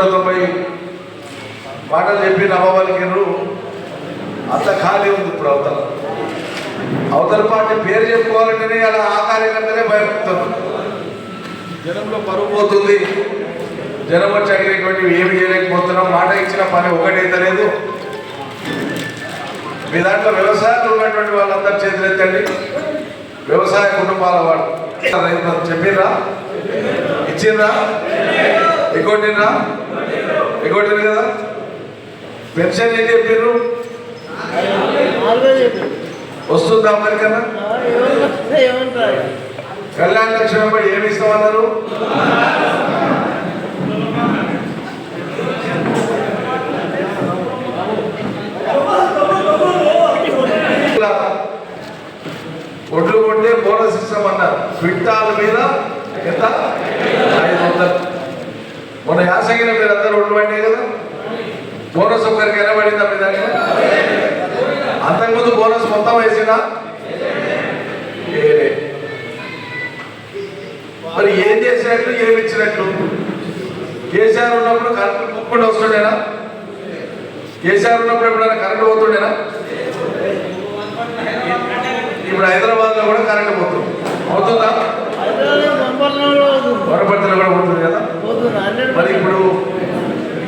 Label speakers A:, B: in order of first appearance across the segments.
A: నలభై మాటలు చెప్పి నమ్మవలికినరు అంత ఖాళీ ఉంది ఇప్పుడు అవతల. అవతల పార్టీ పేరు చెప్పుకోవాలంటేనే అలా ఆ కార్యకర్తనే భయపడుతున్నారు జనంలో పరువు పోతుంది. జనం వచ్చి అడిగినటువంటి ఏమి చేయలేకపోతున్నాం మాట ఇచ్చిన పని ఒకటైతే లేదు మీ దాంట్లో వ్యవసాయంలో ఉన్నటువంటి వాళ్ళందరూ చేతులెత్తండి. వ్యవసాయ కుటుంబాల వాళ్ళు. రైతులు చెప్పిర్రా? ఇచ్చిండ్రా? ఎగ్గొట్టిండ్రా ఎగ్గొట్టిండ్రు కదా? పెన్షన్ ఏం
B: చెప్పారు
A: వస్తుందా అమెరికన్నా కళ్యాణ లక్ష్మి ఏమి ఇస్తామన్నారు? ఒడ్లు కొంటే బోనస్ ఇస్తామన్నారు. క్వింటాల మీద ఎంత? ఐదు వందలు. మన యాసగిన మీరు అందరు ఒడ్లు కదా? బోనస్ ఒక్కరికి ఎలా మీ దాంట్లో అంతకుముందు బోనస్ మొత్తం వేసిందా? మరి ఏం చేసినట్లు ఏమి ఇచ్చినట్లు? కేసీఆర్ ఉన్నప్పుడు కరెంట్ కుక్కకుండా వస్తుండేనా? కేసీఆర్ ఉన్నప్పుడు ఎప్పుడైనా కరెంట్ పోతుండేనా? ఇప్పుడు హైదరాబాద్లో కూడా కరెంట్ పోతుంది. అవుతుందా
B: హైదరాబాద్ బంపర్లలో అవుతుంది
A: వరపర్తిలో కూడా పోతుంది కదా
B: పోతుంది హండ్రెడ్
A: మరి ఇప్పుడు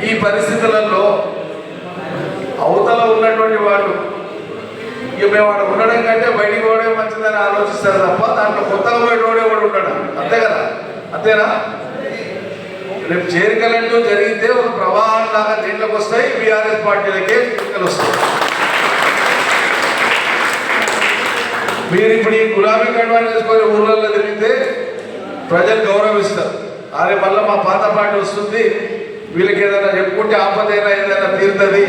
A: ఈ పరిస్థితులలో అవతల ఉన్నటువంటి వాళ్ళు ఇక మేము వాడు ఉండడం కంటే బయటికి పోవడం మంచిదని ఆలోచిస్తారు తప్ప దాంట్లో కొత్తగా పోయేటోడే కూడా ఉంటాడు. అంతే కదా? అంతేనా? రేపు చేరికలంటూ జరిగితే ఒక ప్రవాహం లాగా దీంట్లోకి వస్తాయి బీఆర్ఎస్ పార్టీలకే చేరికలు వస్తాయి. మీరు ఇప్పుడు ఈ గులాబీ కండువా వేసుకొని ఊళ్ళల్లో తిరిగితే ప్రజలు గౌరవిస్తారు. అరే మళ్ళీ మా పాత పార్టీ వస్తుంది వీళ్ళకి ఏదైనా చెప్పుకుంటే ఆపదైనా ఏదైనా తీరుతుంది.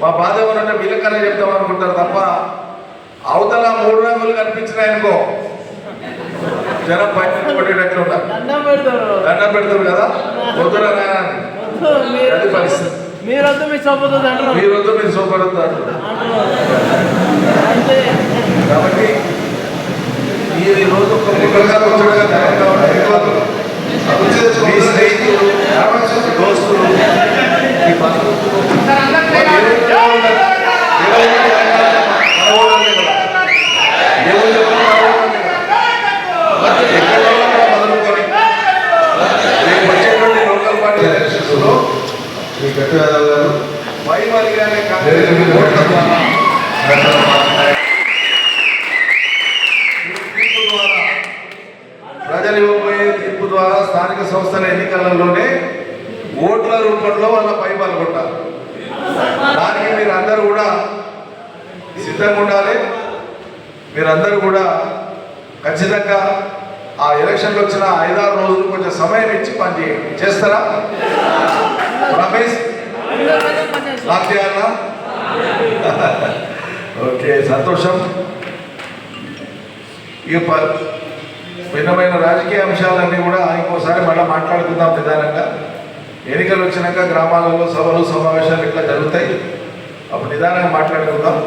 A: మా బాధ ఎవరంటే వీళ్ళకన్నా చెప్తాం అనుకుంటారు తప్ప అవతల మూడు రంగులు కనిపించినాయి అనుకో. జనం బయట ఉన్నారు
B: దండం పెడతారు.
A: కదా? వద్దురా అది పరిస్థితి.
B: మీరొద్దు మీ
A: కాబట్టి ఈ రోజు ఒక ముక్కలుగా వచ్చడగా ధైర్యంగా ఉండండి. మీ స్నేహితులు దోస్తులు మీ బంధువులు వాళ్ళు ఏ ఊరిలో ఉన్నారు? ఏ ఊరిలో ఉన్నారు? మన ఊళ్ళోనే కదా. ఏ ఊరిలో ఉన్నారు? మన ఊళ్ళోనే కదా. ఎక్కడ ఉన్నా మొదలుకొని రేపు వచ్చేటువంటి లోకల్ పార్టీ ఎలక్షన్స్లో
C: శ్రీ గట్టి యాదవ్
A: ఓట్ల ద్వారా ప్రజలు ఇవ్వబోయే తీర్పు ద్వారా స్థానిక సంస్థల ఎన్నికలలోనే ఓట్ల రూపంలో వాళ్ళ పై పాల్గొంటారు. దానికి మీరు అందరూ కూడా సిద్ధంగా ఉండాలి. మీరందరూ కూడా ఖచ్చితంగా ఆ ఎలక్షన్లు వచ్చిన ఐదారు రోజులు కొంచెం సమయం ఇచ్చి పని చేయండి చేస్తారా? రమేష్ లాక్ చేయాలా ఓకే సంతోషం. ఇక భిన్నమైన రాజకీయ అంశాలన్నీ కూడా ఇంకోసారి మళ్ళీ మాట్లాడుకుందాం నిదానంగా. ఎన్నికలు వచ్చినాక గ్రామాలలో సభలు సమావేశాలు ఇట్లా జరుగుతాయి? అప్పుడు నిదానంగా మాట్లాడుకుందాం.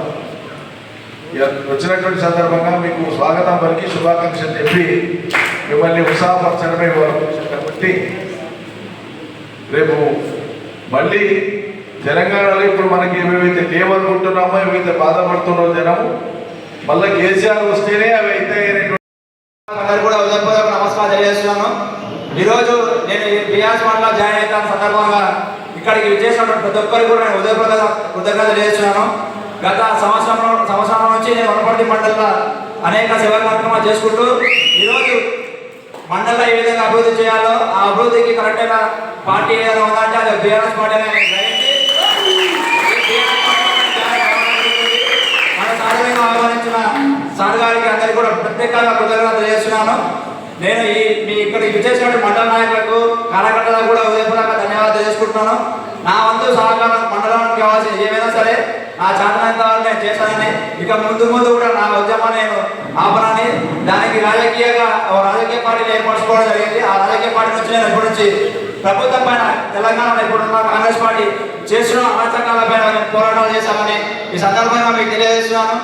A: ఇక వచ్చినటువంటి సందర్భంగా మీకు స్వాగతం పలికి శుభాకాంక్షలు చెప్పి మిమ్మల్ని ఉత్సాహపరచడమే కాబట్టి రేపు మళ్ళీ తెలంగాణలో ఇప్పుడు మనకి ఏమేమైతే లేవనుకుంటున్నామో ఏమైతే బాధపడుతున్నో జనము మళ్ళీ కేసీఆర్ వస్తేనే అవి అయితే
D: అందరు కూడా ఉదయపూర్వక నమస్కారం తెలియజేస్తున్నాను. ఈరోజు నేను బియాస్ బిఆర్ఎస్ మండలం జాయిన్ అయిన సందర్భంగా ఇక్కడికి విచ్చేసినటువంటి ప్రతి ఒక్కరికి కూడా నేను ఉదయపూర్వక కృతజ్ఞత తెలియజేస్తున్నాను. గత సంవత్సరం సంవత్సరం నుంచి నేను వనపర్తి మండలంలో అనేక సేవా కార్యక్రమాలు చేసుకుంటూ ఈరోజు మండలంలో ఏ విధంగా అభివృద్ధి చేయాలో ఆ అభివృద్ధికి కరెక్ట్ అయిన పార్టీ ఏదైనా ఉందంటే అది బీఆర్ఎస్ పార్టీ మన సాధారణంగా ఆహ్వానించిన సార్ గారికి అందరికీ కూడా ప్రత్యేకంగా కృతజ్ఞత చేస్తున్నాను. నేను ఈ మీ ఇక్కడ విచ్చేసిన మండల నాయకులకు కార్యకర్తలకు కూడా ఉదయపూర్వక ధన్యవాదాలు తెలుసుకుంటున్నాను. నా వంతు సహకారం మండలానికి కావాల్సిన ఏమైనా సరే నా చేతనంత నేను చేశానని ఇక ముందు ముందు కూడా నా ఉద్యమాన్ని నేను ఆపనని దానికి రాజకీయంగా రాజకీయ పార్టీని ఏర్పరచుకోవడం జరిగింది. ఆ రాజకీయ పార్టీ నుంచి నేను ఇప్పటి నుంచి ప్రభుత్వం పైన తెలంగాణలో ఇప్పుడున్న కాంగ్రెస్ పార్టీ చేస్తున్న అరాచకాల పైన పోరాటాలు చేశామని ఈ సందర్భంగా మీకు తెలియజేస్తున్నాను.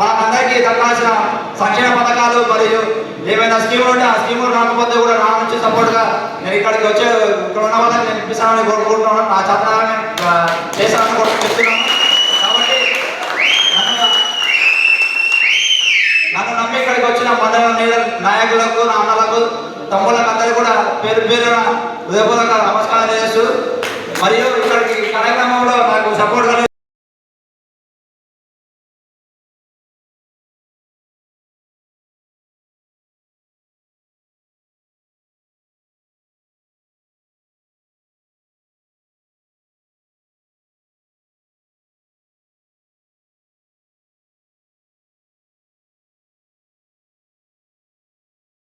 D: మనకందరికీ దక్కాల్సిన సంక్షేమ పథకాలు మరియు ఏమైనా స్కీములు ఉంటే ఆ స్కీములు రాకపోతే కూడా నా నుంచి సపోర్ట్గా నేను ఇక్కడికి వచ్చే ఇక్కడ ఉన్న వాళ్ళకి కోరుకుంటున్నాను. నా చేతనాన్ని చేశానని కూడా చెప్తున్నాను. కాబట్టి నన్ను నమ్మి ఇక్కడికి వచ్చిన మండల నాయకులకు నా అన్నలకు తమ్ముళ్ళకు అందరికీ కూడా పేరు పేరున హృదయపూర్వక నమస్కారం చేస్తూ మరియు ఇక్కడికి కార్యక్రమంలో నాకు సపోర్ట్